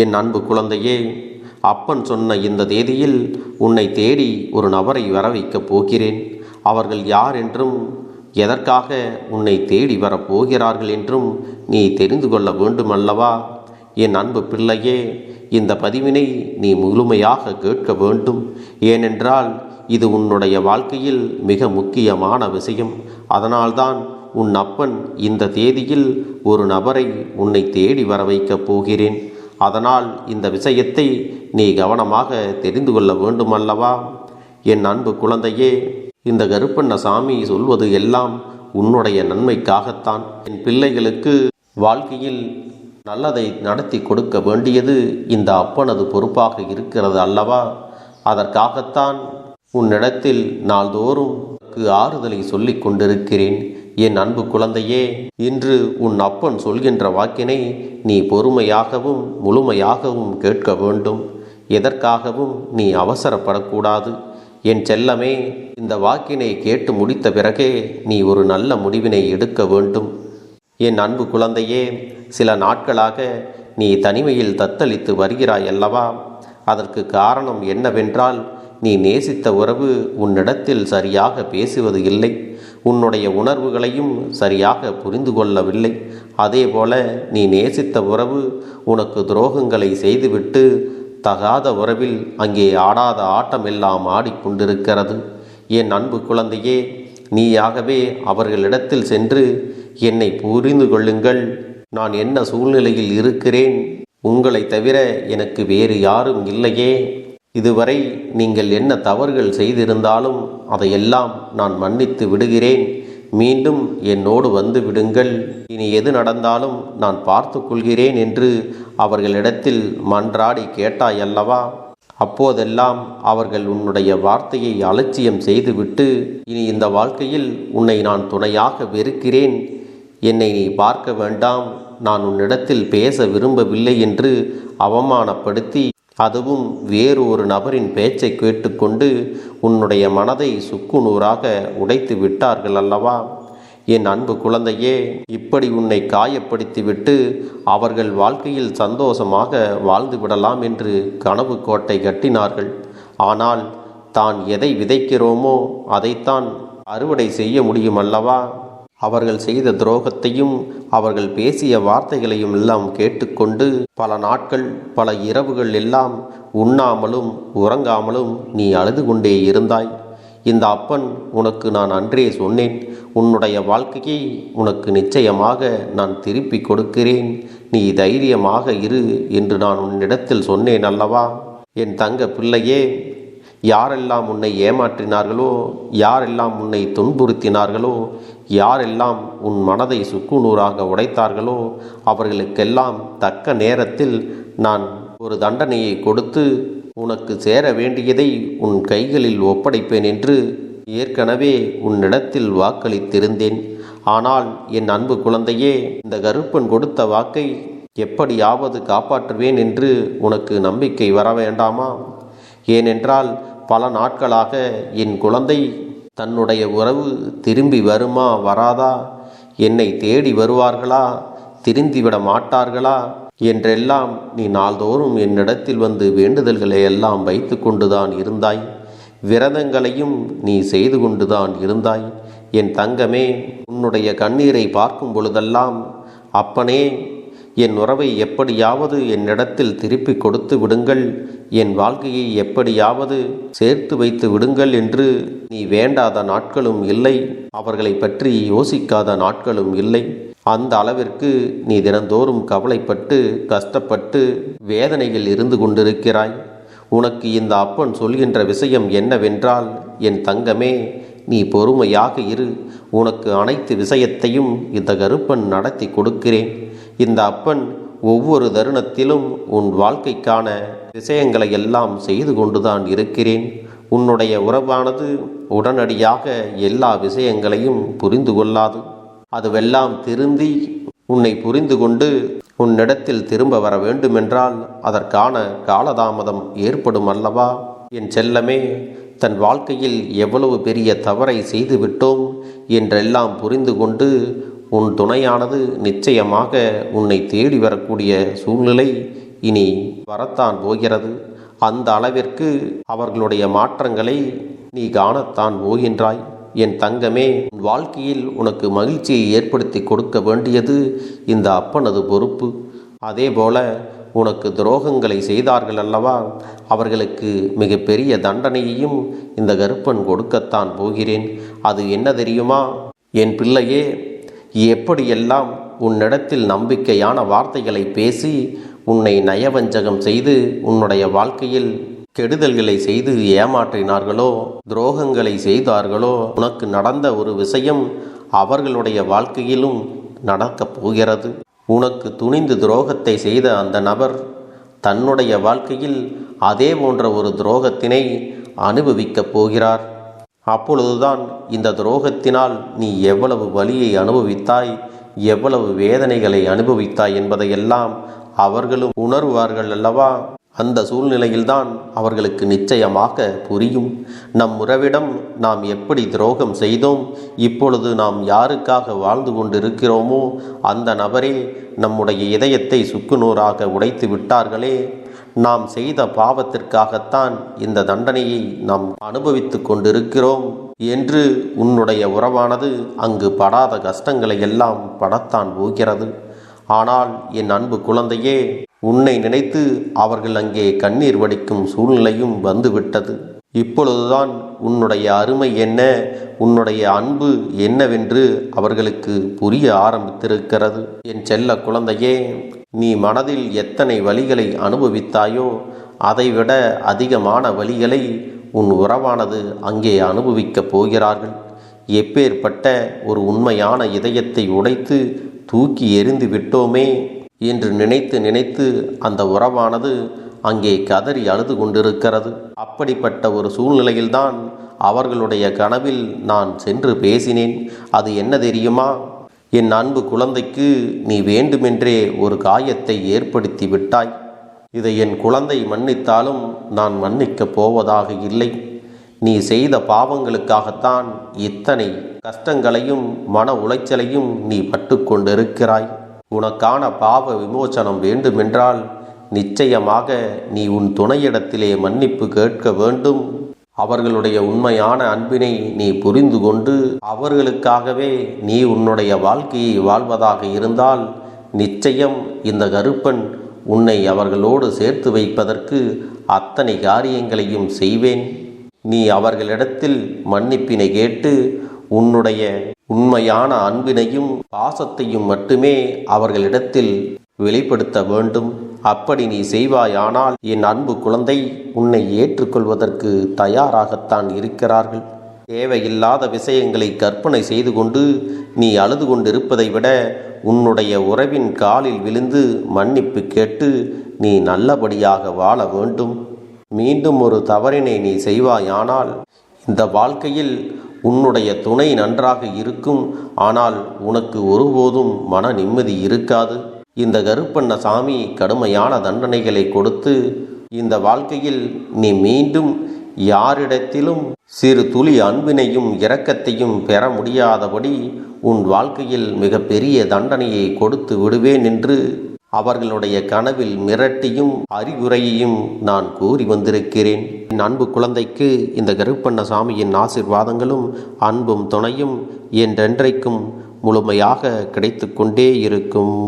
என் அன்பு குழந்தையே அப்பன் சொன்ன இந்த தேதியில் உன்னை தேடி ஒரு நபரை வர வைக்கப் போகிறேன். அவர்கள் யார் என்றும் எதற்காக உன்னை தேடி வரப்போகிறார்கள் என்றும் நீ தெரிந்து கொள்ள வேண்டுமல்லவா? என் அன்பு பிள்ளையே இந்த பதிவினை நீ முழுமையாக கேட்க வேண்டும். ஏனென்றால் இது உன்னுடைய வாழ்க்கையில் மிக முக்கியமான விஷயம். அதனால்தான் உன் அப்பன் இந்த தேதியில் ஒரு நபரை உன்னை தேடி வர வைக்கப் போகிறேன். அதனால் இந்த விஷயத்தை நீ கவனமாக தெரிந்து கொள்ள வேண்டுமல்லவா? என் அன்பு குழந்தையே இந்த கருப்பண்ண சாமி சொல்வது எல்லாம் உன்னுடைய நன்மைக்காகத்தான். என் பிள்ளைகளுக்கு வாழ்க்கையில் நல்லதை நடத்தி கொடுக்க வேண்டியது இந்த அப்பனது பொறுப்பாக இருக்கிறது அல்லவா? அதற்காகத்தான் உன்னிடத்தில் நாள்தோறும் ஆறுதலை சொல்லிக் கொண்டிருக்கிறேன். என் அன்பு குழந்தையே இன்று உன் அப்பன் சொல்கின்ற வாக்கினை நீ பொறுமையாகவும் முழுமையாகவும் கேட்க வேண்டும். எதற்காகவும் நீ அவசரப்படக்கூடாது. என் செல்லமே இந்த வாக்கினை கேட்டு முடித்த பிறகே நீ ஒரு நல்ல முடிவினை எடுக்க வேண்டும். என் அன்பு குழந்தையே சில நாட்களாக நீ தனிமையில் தத்தளித்து வருகிறாய் அல்லவா? அதற்கு காரணம் என்னவென்றால் நீ நேசித்த உறவு உன்னிடத்தில் சரியாக பேசுவது இல்லை. உன்னுடைய உணர்வுகளையும் சரியாக புரிந்து கொள்ளவில்லை. அதேபோல நீ நேசித்த உறவு உனக்கு துரோகங்களை செய்துவிட்டு தகாத உறவில் அங்கே ஆடாத ஆட்டமெல்லாம் ஆடிக்கொண்டிருக்கிறது என் அன்பு குழந்தையே நீயாகவே அவர்களிடத்தில் சென்று என்னை புரிந்து கொள்ளுங்கள். நான் என்ன சூழ்நிலையில் இருக்கிறேன்? உங்களை தவிர எனக்கு வேறு யாரும் இல்லையே. இதுவரை நீங்கள் என்ன தவறுகள் செய்திருந்தாலும் அதையெல்லாம் நான் மன்னித்து விடுகிறேன். மீண்டும் என்னோடு வந்து விடுங்கள். இனி எது நடந்தாலும் நான் பார்த்து கொள்கிறேன் என்று அவர்களிடத்தில் மன்றாடி கேட்டாயல்லவா? அப்போதெல்லாம் அவர்கள் உன்னுடைய வார்த்தையை அலட்சியம் செய்துவிட்டு இனி இந்த வாழ்க்கையில் உன்னை நான் துணையாக வெறுக்கிறேன். என்னை நீ பார்க்க வேண்டாம். நான் உன்னிடத்தில் பேச விரும்பவில்லை என்று அவமானப்படுத்தி அதுவும் வேறு ஒரு நபரின் பேச்சை கேட்டுக்கொண்டு உன்னுடைய மனதை சுக்குநூறாக உடைத்து விட்டார்கள் அல்லவா? என் அன்பு குழந்தையே இப்படி உன்னை காயப்படுத்திவிட்டு அவர்கள் வாழ்க்கையில் சந்தோஷமாக வாழ்ந்து விடலாம் என்று கனவு கோட்டை கட்டினார்கள். ஆனால் தான் எதை விதைக்கிறோமோ அதைத்தான் அறுவடை செய்ய முடியும் அல்லவா? அவர்கள் செய்த துரோகத்தையும் அவர்கள் பேசிய வார்த்தைகளையும் எல்லாம் கேட்டுக்கொண்டு பல நாட்கள் பல இரவுகள் எல்லாம் உண்ணாமலும் உறங்காமலும் நீ அழுது கொண்டே இருந்தாய். இந்த அப்பன் உனக்கு நான் அன்றே சொன்னேன். உன்னுடைய வாழ்க்கையை உனக்கு நிச்சயமாக நான் திருப்பி கொடுக்கிறேன். நீ தைரியமாக இரு என்று நான் உன்னிடத்தில் சொன்னேன் அல்லவா? என் தங்க பிள்ளையே யாரெல்லாம் உன்னை ஏமாற்றினார்களோ யாரெல்லாம் உன்னை துன்புறுத்தினார்களோ யாரெல்லாம் உன் மனதை சுக்குநூறாக உடைத்தார்களோ அவர்களுக்கெல்லாம் தக்க நேரத்தில் நான் ஒரு தண்டனையை கொடுத்து உனக்கு சேர வேண்டியதை உன் கைகளில் ஒப்படைப்பேன் என்று ஏற்கனவே உன்னிடத்தில் வாக்களித்திருந்தேன். ஆனால் என் அன்பு குழந்தையே இந்த கருப்பன் கொடுத்த வாக்கை எப்படியாவது காப்பாற்றுவேன் என்று உனக்கு நம்பிக்கை வர வேண்டாமா? ஏனென்றால் பல நாட்களாக என் குழந்தை தன்னுடைய உறவு திரும்பி வருமா வராதா? என்னை தேடி வருவார்களா? திருந்திவிட மாட்டார்களா? என்றெல்லாம் நீ நாள்தோறும் என்னிடத்தில் வந்து வேண்டுதல்களை எல்லாம் வைத்து கொண்டுதான் இருந்தாய். விரதங்களையும் நீ செய்து கொண்டுதான் இருந்தாய். என் தங்கமே உன்னுடைய கண்ணீரை பார்க்கும் பொழுதெல்லாம் அப்பனே என் உறவை எப்படியாவது என்னிடத்தில் திருப்பி கொடுத்து விடுங்கள். என் வாழ்க்கையை எப்படியாவது சேர்த்து வைத்து விடுங்கள் என்று நீ வேண்டாத நாட்களும் இல்லை. அவர்களை பற்றி யோசிக்காத நாட்களும் இல்லை. அந்த அளவிற்கு நீ தினந்தோறும் கவலைப்பட்டு கஷ்டப்பட்டு வேதனையில் இருந்து கொண்டிருக்கிறாய். உனக்கு இந்த அப்பன் சொல்கின்ற விஷயம் என்னவென்றால் என் தங்கமே நீ பொறுமையாக இரு. உனக்கு அனைத்து விஷயத்தையும் இந்த கருப்பன் நடத்தி கொடுக்கிறேன். இந்த அப்பன் ஒவ்வொரு தருணத்திலும் உன் வாழ்க்கைக்கான விஷயங்களை எல்லாம் செய்து கொண்டுதான் இருக்கிறேன். உன்னுடைய உறவானது உடனடியாக எல்லா விஷயங்களையும் புரிந்து கொள்ளாது. அதுவெல்லாம் திருந்தி உன்னை புரிந்து கொண்டு உன்னிடத்தில் திரும்ப வர வேண்டுமென்றால் அதற்கான காலதாமதம் ஏற்படும் அல்லவா? என் செல்லமே தன் வாழ்க்கையில் எவ்வளவு பெரிய தவறை செய்துவிட்டோம் என்றெல்லாம் புரிந்து கொண்டு உன் துணையானது நிச்சயமாக உன்னை தேடி வரக்கூடிய சூழ்நிலை இனி வரத்தான் போகிறது. அந்த அளவிற்கு அவர்களுடைய மாற்றங்களை நீ காணத்தான் போகின்றாய். என் தங்கமே உன் வாழ்க்கையில் உனக்கு மகிழ்ச்சியை ஏற்படுத்தி கொடுக்க வேண்டியது இந்த அப்பனது பொறுப்பு. அதேபோல உனக்கு துரோகங்களை செய்தார்கள் அல்லவா? அவர்களுக்கு மிகப்பெரிய தண்டனையையும் இந்த கருப்பன் கொடுக்கத்தான் போகிறேன். அது என்ன தெரியுமா? என் பிள்ளையே எப்படியெல்லாம் உன்னிடத்தில் நம்பிக்கையான வார்த்தைகளை பேசி உன்னை நயவஞ்சகம் செய்து உன்னுடைய வாழ்க்கையில் கெடுதல்களை செய்து ஏமாற்றினார்களோ துரோகங்களை செய்தார்களோ உனக்கு நடந்த ஒரு விஷயம் அவர்களுடைய வாழ்க்கையிலும் நடக்கப் போகிறது. உனக்கு துணிந்து துரோகத்தை செய்த அந்த நபர் தன்னுடைய வாழ்க்கையில் அதே போன்ற ஒரு துரோகத்தினை அனுபவிக்கப் போகிறார். அப்பொழுதுதான் இந்த துரோகத்தினால் நீ எவ்வளவு வலியை அனுபவித்தாய் எவ்வளவு வேதனைகளை அனுபவித்தாய் என்பதையெல்லாம் அவர்களும் உணர்வார்கள் அல்லவா? அந்த சூழ்நிலையில்தான் அவர்களுக்கு நிச்சயமாக புரியும். நம் உறவிடம் நாம் எப்படி துரோகம் செய்தோம் இப்பொழுது நாம் யாருக்காக வாழ்ந்து கொண்டிருக்கிறோமோ அந்த நபரே நம்முடைய இதயத்தை சுக்குநூறாக உடைத்து விட்டார்களே. நாம் செய்த பாவத்திற்காகத்தான் இந்த தண்டனையை நாம் அனுபவித்து கொண்டிருக்கிறோம் என்று உன்னுடைய உறவானது அங்கு படாத கஷ்டங்களை எல்லாம் படத்தான் போகிறது. ஆனால் என் அன்பு குழந்தையே உன்னை நினைத்து அவர்கள் அங்கே கண்ணீர் வடிக்கும் சூழ்நிலையும் வந்துவிட்டது. இப்பொழுதுதான் உன்னுடைய அருமை என்ன உன்னுடைய அன்பு என்னவென்று அவர்களுக்கு புரிய ஆரம்பித்திருக்கிறது. என் செல்ல குழந்தையே நீ மனதில் எத்தனை வழிகளை அனுபவித்தாயோ அதைவிட அதிகமான வழிகளை உன் உறவானது அங்கே அனுபவிக்கப் போகிறார்கள். எப்பேற்பட்ட ஒரு உண்மையான இதயத்தை உடைத்து தூக்கி எறிந்து விட்டோமே என்று நினைத்து நினைத்து அந்த உறவானது அங்கே கதறி அழுது கொண்டிருக்கிறது. அப்படிப்பட்ட ஒரு சூழ்நிலையில்தான் அவர்களுடைய கனவில் நான் சென்று பேசினேன். அது என்ன தெரியுமா? என் அன்பு குழந்தைக்கு நீ வேண்டுமென்றே ஒரு காயத்தை ஏற்படுத்தி விட்டாய். இதை என் குழந்தை மன்னித்தாலும் நான் மன்னிக்கப் போவதாக இல்லை. நீ செய்த பாவங்களுக்காகத்தான் இத்தனை கஷ்டங்களையும் மன உளைச்சலையும் நீ பட்டு கொண்டிருக்கிறாய். உனக்கான பாவ விமோசனம் வேண்டுமென்றால் நிச்சயமாக நீ உன் துணையிடத்திலே மன்னிப்பு கேட்க வேண்டும். அவர்களுடைய உண்மையான அன்பினை நீ புரிந்து கொண்டு அவர்களுக்காகவே நீ உன்னுடைய வாழ்க்கையை வாழ்வதாக இருந்தால் நிச்சயம் இந்த கருப்பன் உன்னை அவர்களோடு சேர்த்து வைப்பதற்கு அத்தனை காரியங்களையும் செய்வேன். நீ அவர்களிடத்தில் மன்னிப்பினை கேட்டு உன்னுடைய உண்மையான அன்பினையும் பாசத்தையும் மட்டுமே அவர்களிடத்தில் வெளிப்படுத்த வேண்டும். அப்படி நீ செய்வாயானால் என் அன்பு குழந்தை உன்னை ஏற்றுக்கொள்வதற்கு தயாராகத்தான் இருக்கிறார்கள். தேவையில்லாத விஷயங்களை கற்பனை செய்து கொண்டு நீ அழுது கொண்டிருப்பதை விட உன்னுடைய உறவின் காலில் விழுந்து மன்னிப்பு கேட்டு நீ நல்லபடியாக வாழ வேண்டும். மீண்டும் ஒரு தவறினை நீ செய்வாயானால் இந்த வாழ்க்கையில் உன்னுடைய துணை நன்றாக இருக்கும். ஆனால் உனக்கு ஒருபோதும் மன நிம்மதி இருக்காது. இந்த கருப்பண்ண சாமி கடுமையான தண்டனைகளை கொடுத்து இந்த வாழ்க்கையில் நீ மீண்டும் யாரிடத்திலும் சிறு துளி அன்பினையும் இரக்கத்தையும் பெற முடியாதபடி உன் வாழ்க்கையில் மிகப்பெரிய தண்டனையை கொடுத்து விடுவேன் என்று அவர்களுடைய கனவில் மிரட்டியும் அறிவுரையையும் நான் கூறி வந்திருக்கிறேன். என் அன்பு குழந்தைக்கு இந்த கருப்பண்ண சாமியின் ஆசிர்வாதங்களும் அன்பும் துணையும் என்றென்றைக்கும் முழுமையாக கிடைத்து கொண்டே இருக்கும்.